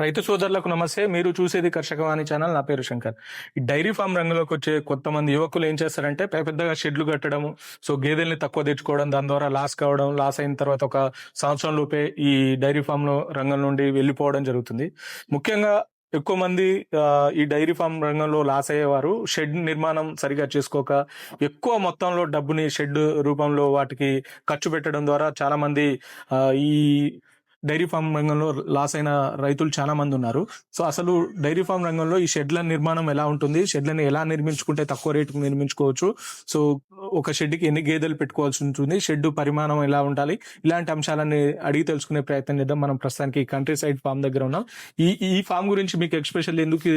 రైతు సోదరులకు నమస్తే. మీరు చూసేది కర్షకవాణి ఛానల్. నా పేరు శంకర్. ఈ డైరీ ఫామ్ రంగంలోకి వచ్చే కొంతమంది యువకులు ఏం చేస్తారంటే పెద్ద పెద్దగా షెడ్లు కట్టడం సో గేదెల్ని తక్కువ తెచ్చుకోవడం దాని ద్వారా లాస్ కావడం లాస్ అయిన తర్వాత ఒక సంవత్సరం లోపే ఈ డైరీ ఫామ్లో రంగం నుండి వెళ్ళిపోవడం జరుగుతుంది. ముఖ్యంగా ఎక్కువ మంది ఈ డైరీ ఫామ్ రంగంలో లాస్ అయ్యేవారు షెడ్ నిర్మాణం సరిగా చేసుకోక ఎక్కువ మొత్తంలో డబ్బుని షెడ్ రూపంలో వాటికి ఖర్చు పెట్టడం ద్వారా చాలా మంది ఈ డైరీ ఫామ్ రంగంలో లాస్ అయిన రైతులు చాలా మంది ఉన్నారు. సో అసలు డైరీ ఫామ్ రంగంలో ఈ షెడ్ల నిర్మాణం ఎలా ఉంటుంది? షెడ్లను ఎలా నిర్మించుకుంటే తక్కువ రేటుకు నిర్మించుకోవచ్చు? సో ఒక షెడ్కి ఎన్ని గేదెలు పెట్టుకోవాల్సి ఉంటుంది? షెడ్ పరిమాణం ఎలా ఉండాలి? ఇలాంటి అంశాలన్నీ అడిగి తెలుసుకునే ప్రయత్నం చేద్దాం. మనం ప్రస్తుతానికి కంట్రీ సైడ్ ఫామ్ దగ్గర ఉన్నాం. ఈ ఈ ఫామ్ గురించి మీకు ఎక్స్పెషల్ ఎందుకు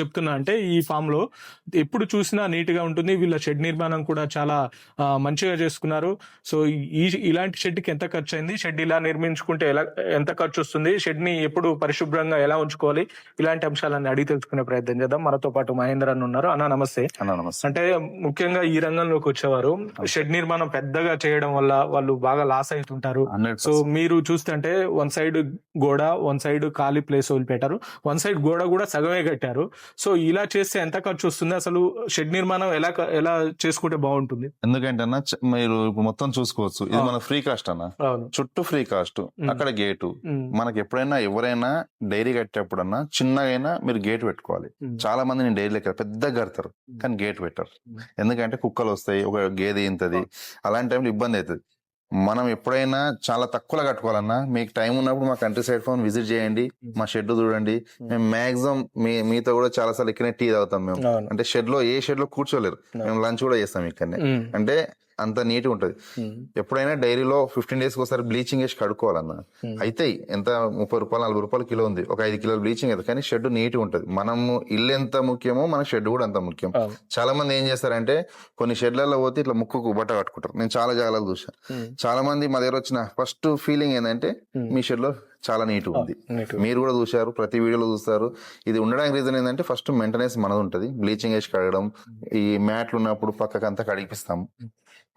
చెప్తున్నా. అంటే ఈ ఫామ్లో ఎప్పుడు చూసినా నీట్గా ఉంటుంది. వీళ్ళ షెడ్ నిర్మాణం కూడా చాలా మంచిగా చేసుకున్నారు. సో ఈ ఇలాంటి షెడ్కి ఎంత ఖర్చు అయింది షెడ్ ఇలా నిర్మించుకుంటే ఎలా ఎంత ఖర్చు వస్తుంది షెడ్ని ఎప్పుడు పరిశుభ్రంగా ఎలా ఉంచుకోవాలి? ఇలాంటి అంశాలన్నీ అడిగి తెలుసుకునే ప్రయత్నం చేద్దాం. మనతో పాటు మహేందర్ అన్న ఉన్నారు. అన్న నమస్తే. అన్న నమస్తే. అంటే ముఖ్యంగా ఈ రంగంలోకి వచ్చేవారు. షెడ్ నిర్మాణం పెద్దగా చేయడం వల్ల వాళ్ళు బాగా లాస్ అవుతుంటారు సో మీరు చూస్తుంటే వన్ సైడ్ గోడ వన్ సైడ్ ఖాళీ ప్లేస్ వదిలిపెట్టారు. వన్ సైడ్ గోడ కూడా సగమే కట్టారు. సో ఇలా చేస్తే ఎంత ఖర్చు వస్తుంది? అసలు షెడ్ నిర్మాణం ఎలా ఎలా చేసుకుంటే బాగుంటుంది? ఎందుకంటే అన్న మీరు మొత్తం చూసుకోవచ్చు. ఇది. మన ఫ్రీ కాస్ట్ అన్న. చుట్టూ ఫ్రీ కాస్ట్ అక్కడ గేటు. మనకి ఎప్పుడైనా ఎవరైనా డైరీ కట్టేప్పుడన్నా చిన్నగైనా మీరు గేట్ పెట్టుకోవాలి. చాలా మంది నేను డైరీ లెక్క పెద్దగా కడతారు. కానీ గేట్ పెట్టరు. ఎందుకంటే కుక్కలు వస్తాయి ఒక గేదె ఇంతది. అలాంటి టైంలో ఇబ్బంది అవుతుంది. మనం ఎప్పుడైనా చాలా తక్కువలో కట్టుకోవాలన్నా మీకు టైం ఉన్నప్పుడు మా కంట్రీ సైడ్ ఫోన్ విజిట్ చేయండి మా షెడ్ చూడండి. మేము. మాక్సిమం మీ మీతో కూడా చాలా సార్లు ఇక్కడనే టీ తాగుతాం మేము. అంటే షెడ్లో ఏ షెడ్లో కూర్చోలేరు మేము లంచ్ కూడా చేస్తాం ఇక్కడనే. అంటే అంత నీట్ ఉంటది. ఎప్పుడైనా డైరీలో ఫిఫ్టీన్ డేస్ ఒకసారి బ్లీచింగ్ వేసి కడుక్కోవాలన్న. అయితే ఎంత ముప్పై రూపాయలు నలభై రూపాయలు కిలో ఉంది. ఒక ఐదు కిలోలు బ్లీచింగ్ అయితే కానీ షెడ్ నీట్ ఉంటది. మనము ఇల్లు ఎంత ముఖ్యమో మన షెడ్ కూడా అంత ముఖ్యం. చాలా మంది ఏం చేస్తారంటే కొన్ని షెడ్లలో పోతే ఇట్లా ముక్కుకు బట్ట కట్టుకుంటారు. నేను చాలా జాగాలు చూసాను చాలా మంది మా దగ్గర వచ్చిన ఫస్ట్ ఫీలింగ్ ఏంటంటే. మీ షెడ్లో చాలా నీట్ ఉంది. మీరు కూడా చూశారు ప్రతి వీడియోలో చూస్తారు. ఇది ఉండడానికి రీజన్ ఏంటంటే ఫస్ట్ మెయింటెనెన్స్ మనది ఉంటుంది. బ్లీచింగ్ వేసి కడగడం ఈ మ్యాట్లు ఉన్నప్పుడు పక్కకంతా కడిగిపిస్తాం.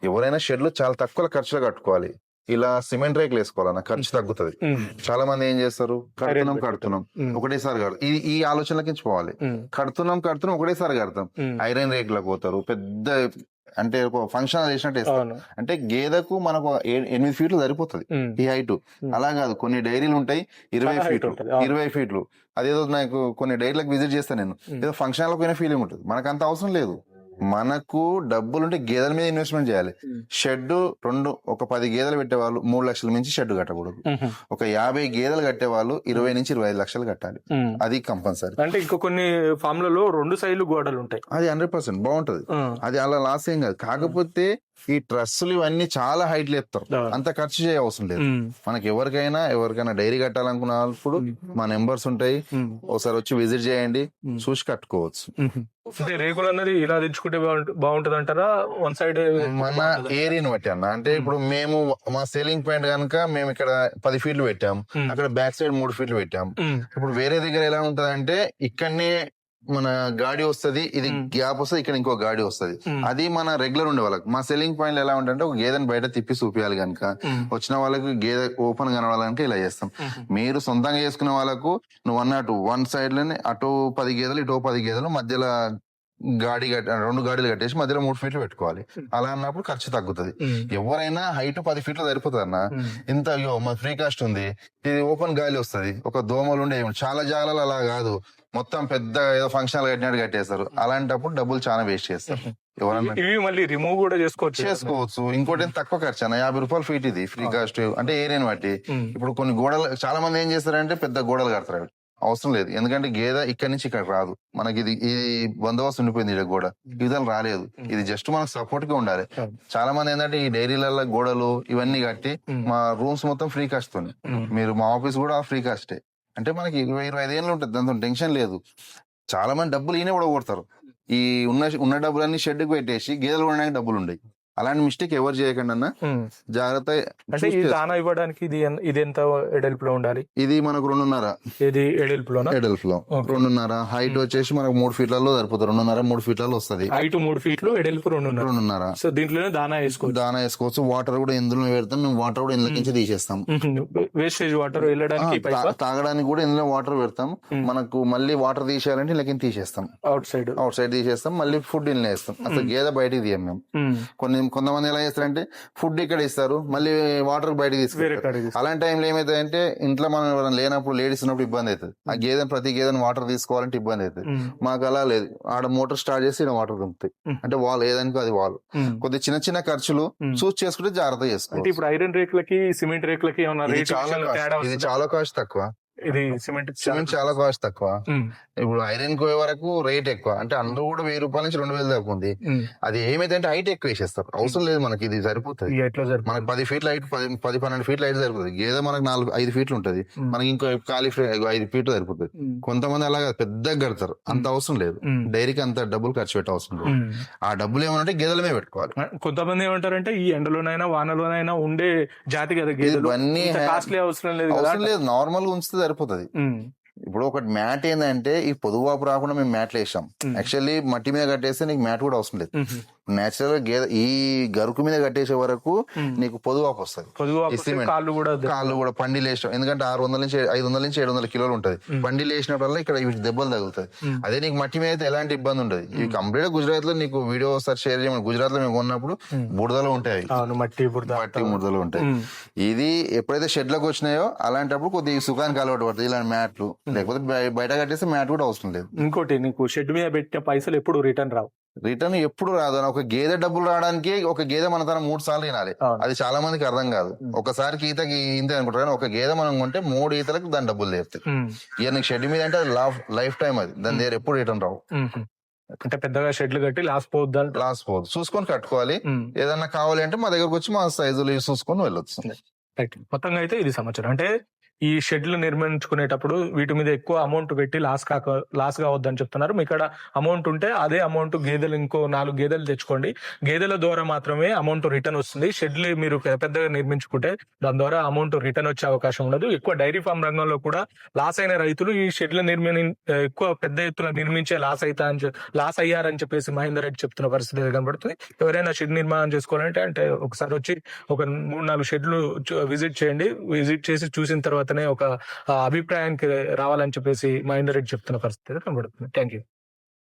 ఎవరైనా షెడ్లు చాలా తక్కువ ఖర్చులో కట్టుకోవాలి. ఇలా సిమెంట్ రేకులు వేసుకోవాలన్న ఖర్చు తగ్గుతుంది. ఉమ్, చాలా మంది ఏం చేస్తారు? కడుతున్నాం. కడుతున్నాం. ఒకటేసారి కడతాం. ఈ ఈ ఆలోచనలకి పోవాలి. కడుతున్నాం కడుతున్నాం ఒకటేసారి కడతాం. ఐరన్ రేకులకు పోతారు. పెద్ద అంటే ఒక ఫంక్షన్ చేసినట్టు వేస్తారు అవును. అంటే గేదెకు మనకు ఎనిమిది ఫీట్లు సరిపోతుంది ఈ హైట్. అలా కాదు కొన్ని డైరీలు ఉంటాయి ఇరవై ఫీట్లు. ఇరవై ఫీట్లు అదేదో నాకు కొన్ని డైరీలకు విజిట్ చేస్తాను నేను. ఏదో ఫంక్షన్ పోయిన ఫీలింగ్ ఉంటుంది. మనకు అంత అవసరం లేదు. మనకు డబ్బులుంటే గేదెల మీద ఇన్వెస్ట్మెంట్ చేయాలి. షెడ్ రెండు ఒక పది గేదెలు పెట్టేవాళ్ళు మూడు లక్షల మించి షెడ్ కట్టకూడదు. ఒక యాభై గేదెలు కట్టేవాళ్ళు ఇరవై నుంచి ఇరవై ఐదు లక్షలు కట్టాలి. అది కంపల్సరీ. అంటే ఇంకో కొన్ని ఫామ్లలో రెండు సైడ్లు గోడలు ఉంటాయి అది హండ్రెడ్ పర్సెంట్ బాగుంటది అది అలా లాస్ ఏం కాదు. కాకపోతే ఈ ట్రస్సులు ఇవన్నీ చాలా హైట్ లేపుతారు అవును. అంత ఖర్చు చేయ అవసరం లేదు. మనకి ఎవరికైనా ఎవరికైనా డైరీ కట్టాలనుకున్నప్పుడు మా నెంబర్స్ ఉంటాయి. ఒకసారి వచ్చి విజిట్ చేయండి. చూసి కట్టుకోవచ్చు. అంటే రేకులు అన్నది ఇలా తెచ్చుకుంటే బాగుంటది అంటారా వన్ సైడ్ మన ఏరియాని బట్టి అన్న. అంటే ఇప్పుడు మేము మా సేలింగ్ పాయింట్ కనుక మేము ఇక్కడ పది ఫీట్లు పెట్టాం. అక్కడ బ్యాక్ సైడ్ మూడు ఫీట్లు పెట్టాం. ఇప్పుడు వేరే దగ్గర ఎలా ఉంటది అంటే ఇక్కడనే మన గాడి వస్తది ఇది. గ్యాప్ వస్తుంది ఇక్కడ ఇంకో గాడి వస్తది. అది మన రెగ్యులర్ ఉండే వాళ్ళకి. మా సెల్లింగ్ పాయింట్ ఎలా ఉంటుందంటే ఒక గేదెని బయట తిప్పి చూపించాలి కనుక వచ్చిన వాళ్ళకి గేదె ఓపెన్ కనవాలంటే ఇలా చేస్తాం. మీరు సొంతంగా చేసుకునే వాళ్ళకు నువ్వు అన్నట్టు వన్ సైడ్లోనే అటు పది గేదెలు ఇటు పది గేదెలు మధ్యలో గాడి కట్టి రెండు గాడీలు కట్టేసి మధ్యలో మూడు ఫీట్లు పెట్టుకోవాలి. అలా అన్నప్పుడు ఖర్చు తగ్గుతుంది. ఎవరైనా హైట్ పది ఫీట్లు సరిపోతుంది అన్న ఇంత అయ్యో మా ఫ్రీ కాస్ట్ ఉంది. ఇది ఓపెన్ గాలి వస్తది. ఒక దోమలు ఉండే చాలా జాగాలలో అలా కాదు. మొత్తం పెద్ద ఏదో ఫంక్షన్ కట్టినట్టు కట్టేస్తారు. అలాంటప్పుడు డబ్బులు చాలా వేస్ట్ చేస్తారు. ఇవి మళ్ళీ రిమూవ్ కూడా చేసుకోవచ్చు. చేసుకోవచ్చు. ఇంకోటి తక్కువ ఖర్చు అన్న. యాభై రూపాయలు ఫీట్ ఇది ఫ్రీ కాస్ట్ అంటే ఏరియాని బట్టి ఇప్పుడు కొన్ని గోడలు చాలా మంది ఏం చేస్తారంటే పెద్ద గోడలు కడతారు. అవసరం లేదు. ఎందుకంటే గేదె ఇక్కడి నుంచి ఇక్కడ రాదు. మనకి ఇది ఈ బందోబస్తు ఉండిపోయింది ఇక్కడ గోడ. విధాలు రాలేదు. ఇది జస్ట్ మనకు సపోర్ట్గా ఉండాలి. చాలా మంది ఏంటంటే ఈ డైరీలలో గోడలు ఇవన్నీ కట్టి మా రూమ్స్ మొత్తం ఫ్రీ కాస్ట్ మీరు మా ఆఫీస్ కూడా ఫ్రీ కాస్టే. అంటే మనకి ఇరవై ఇరవై ఐదు ఏళ్ళు ఉంటుంది. దాంతో టెన్షన్ లేదు. చాలా మంది డబ్బులు ఈయన కూడా కొడతారు. ఈ ఉన్న ఉన్న డబ్బులన్నీ షెడ్కి పెట్టేసి గేదెలు కొనడానికి డబ్బులు ఉండయి అలాంటి మిస్టేక్ ఎవరు చేయకండి అన్న. జాగ్రత్త అంటే ఈ దానా ఇవ్వడానికి ఇది ఇది ఎంత ఎడల్పులో ఉండాలి? ఇది మనకు రెండున్నర. ఇది ఎడల్పులోనా? ఎడల్ఫ్లో Okay. రెండున్నర. హైట్ వచ్చేసి మనకు మూడు ఫీట్లలో సరిపోతుంది. రెండున్నర మూడు ఫీట్లలో వస్తది. హైట్ మూడు ఫీట్లు ఎడల్పు రెండున్నర. రెండున్నర. సో దీంట్లోనే దానా వేసుకోవచ్చు. దానా వేసుకోవచ్చు. వాటర్ కూడా ఇందులో పెడతాం మేము వాటర్ కూడా ఇందులో నుంచి తీసేస్తాం. వేస్టేజ్ వాటర్ వెళ్ళడానికి తాగడానికి కూడా ఇందులో వాటర్ పెడతాం. మనకు మళ్ళీ వాటర్ తీసేయాలంటే ఇలా తీసేస్తాం. అవుట్ సైడ్ అవుట్ సైడ్ తీసేస్తాం. మళ్ళీ ఫుడ్ ఇందులో వేస్తాం. అసలు గేదె బయటికి తీయం మేము. కొన్ని కొంతమంది ఎలా చేస్తారంటే ఫుడ్ ఇక్కడ ఇస్తారు మళ్ళీ వాటర్ బయటకి తీసుకుంటారు అలాంటి టైంలో ఏమైతుందంటే ఇంట్లో మనం ఎవరైనా లేనప్పుడు లేడీస్ ఉన్నప్పుడు ఇబ్బంది అవుతుంది. ఆ గేదెని ప్రతి గేదెని వాటర్ తీసుకోవాలంటే ఇబ్బంది అవుతుంది. మాకు అలా లేదు. ఆడ మోటార్ స్టార్ట్ చేసి ఈడ వాటర్ దుంపుతాయి. అంటే వాళ్ళు ఏదానికి అది వాళ్ళు. కొద్ది చిన్న చిన్న ఖర్చులు. చూస్ చేసుకుంటే జాగ్రత్త చేసుకోవాలి ఇప్పుడు ఐరన్ రేకులకి సిమెంట్ రేకులకి ఏమన్నా ఇది రేట్ చాలా విషయంలో తేడా కాస్ట్ ఇది వస్తుందా? చాలా కాస్ట్ తక్కువ. ఇది సిమెంట్ సిమెంట్ చాలా కాస్ట్ తక్కువ. ఇప్పుడు ఐరన్ కోయే వరకు రేట్ ఎక్కువ. అంటే అందులో కూడా వెయ్యి రూపాయల నుంచి రెండు వేలు దాకా ఉంది. అది ఏమైతే హైట్ ఎక్కువ వేసేస్తారు. అవసరం లేదు మనకి ఇది సరిపోతుంది. మనకి పది ఫీట్ల హైట్ పది పది పన్నెండు ఫీట్ల హైట్ సరిపోతుంది. గేదె మనకి నాలుగు ఐదు ఫీట్లు ఉంటది. మనకి ఇంకో ఖాళీ ఐదు ఫీట్లు సరిపోతుంది. కొంతమంది అలాగా పెద్దగా కడతారు. అంత అవసరం లేదు. డైరీకి అంత డబ్బులు ఖర్చు పెట్టే అవసరం లేదు. ఆ డబ్బులు ఏమనంటే గేదెల మీద పెట్టుకోవాలి. కొంతమంది ఏమంటారంటే ఈ ఎండలోనైనా వానలోనైనా ఉండే జాతి కదా గేదెలు. కాస్ట్లీ అవసరం లేదు అవసరం లేదు. నార్మల్గా ఉంచితే సరిపోతుంది. ఇప్పుడు ఒకటి మ్యాట్ ఏంటంటే ఈ పొదువాపు రాకుండా మేము మ్యాట్లు వేసాం. యాక్చువల్లీ మట్టి మీద కట్టేస్తే నీకు మ్యాట్ కూడా అవసరం లేదు. నేచురల్గా గేదె ఈ గరుకు మీద కట్టేసే వరకు. నీకు పొదువాపు వస్తుంది. పొదుగు ఈ. కాళ్ళు కూడా కాళ్ళు కూడా పండి లేచడం ఎందుకంటే ఆరు వందల నుంచి ఐదు వందల నుంచి ఏడు వందల కిలోలు ఉంటది. పండి లేచినప్పుడల్లా ఇక్కడ వీటి దెబ్బలు తగులుతాయి. అదే నీకు మట్టి మీద అయితే ఎలాంటి ఇబ్బంది ఉండదు. ఇవి కంప్లీట్ గుజరాత్లో నీకు వీడియో ఒకసారి షేర్ చేయమని గుజరాత్లో మేము కొన్నప్పుడు ఉమ్. బురదలో ఉంటాయి. మట్టి మట్టి ముడతలు ఉంటాయి. ఇది ఎప్పుడైతే షెడ్లకు వచ్చినాయో అలాంటప్పుడు కొద్దిగా సుఖానికి అలవాటు పడుతుంది. ఇలాంటి మ్యాట్లు. లేకపోతే బయ- బయట కట్టేస్తే మ్యాట్ కూడా అవసరం లేదు. ఇంకోటి నీకు షెడ్ మీద పెట్టిన పైసలు ఎప్పుడు రిటర్న్ రావు. రిటర్న్ ఎప్పుడు రాదు ఒక గేదె డబ్బులు రావడానికి ఒక గేదె మన తన మూడు సార్లు తినాలి. అది చాలా మందికి అర్థం కాదు. ఒకసారికి ఈతకి ఇంతే అనుకుంటారు కానీ ఒక గేదె మనం కొంటే మూడు ఈతలకు దాని డబ్బులు తీరుతాయి. ఇక నీకు షెడ్ మీద అంటే అది లైఫ్ టైం అది. దాని దగ్గర ఎప్పుడు రిటర్న్ రావు. అంటే పెద్దగా షెడ్లు కట్టి లాస్ట్ పోద్ది లాస్ పోదు చూసుకొని కట్టుకోవాలి. ఏదన్నా కావాలి అంటే మా దగ్గరకు వచ్చి మా సైజులు చూసుకొని వెళ్ళొచ్చు. మొత్తంగా అయితే ఇది సమాచారం. అంటే ఈ షెడ్లు నిర్మించుకునేటప్పుడు వీటి మీద ఎక్కువ అమౌంట్ పెట్టి లాస్ కాక లాస్ కావద్దని చెప్తున్నారు. మీ ఇక్కడ అమౌంట్ ఉంటే అదే అమౌంట్ గేదెలు ఇంకో నాలుగు గేదెలు తెచ్చుకోండి. గేదెల ద్వారా మాత్రమే అమౌంట్ రిటర్న్ వస్తుంది. షెడ్లు మీరు పెద్దగా నిర్మించుకుంటే దాని ద్వారా అమౌంట్ రిటర్న్ వచ్చే అవకాశం ఉండదు. ఎక్కువ డైరీ ఫామ్ రంగంలో కూడా లాస్ అయిన రైతులు ఈ షెడ్లు నిర్మి ఎక్కువ పెద్ద ఎత్తున నిర్మించే లాస్ అవుతా అని లాస్ అయ్యారని చెప్పేసి మహేందర్ రెడ్డి చెప్తున్న పరిస్థితి కనబడుతుంది. ఎవరైనా షెడ్ నిర్మాణం చేసుకోవాలంటే అంటే ఒకసారి వచ్చి ఒక మూడు నాలుగు షెడ్లు విజిట్ చేయండి. విజిట్ చేసి చూసిన తర్వాత అతనే ఒక అభిప్రాయానికి రావాలని చెప్పేసి మహేందర్ రెడ్డి చెప్తున్న పరిస్థితి కనబడుతుంది. Thank you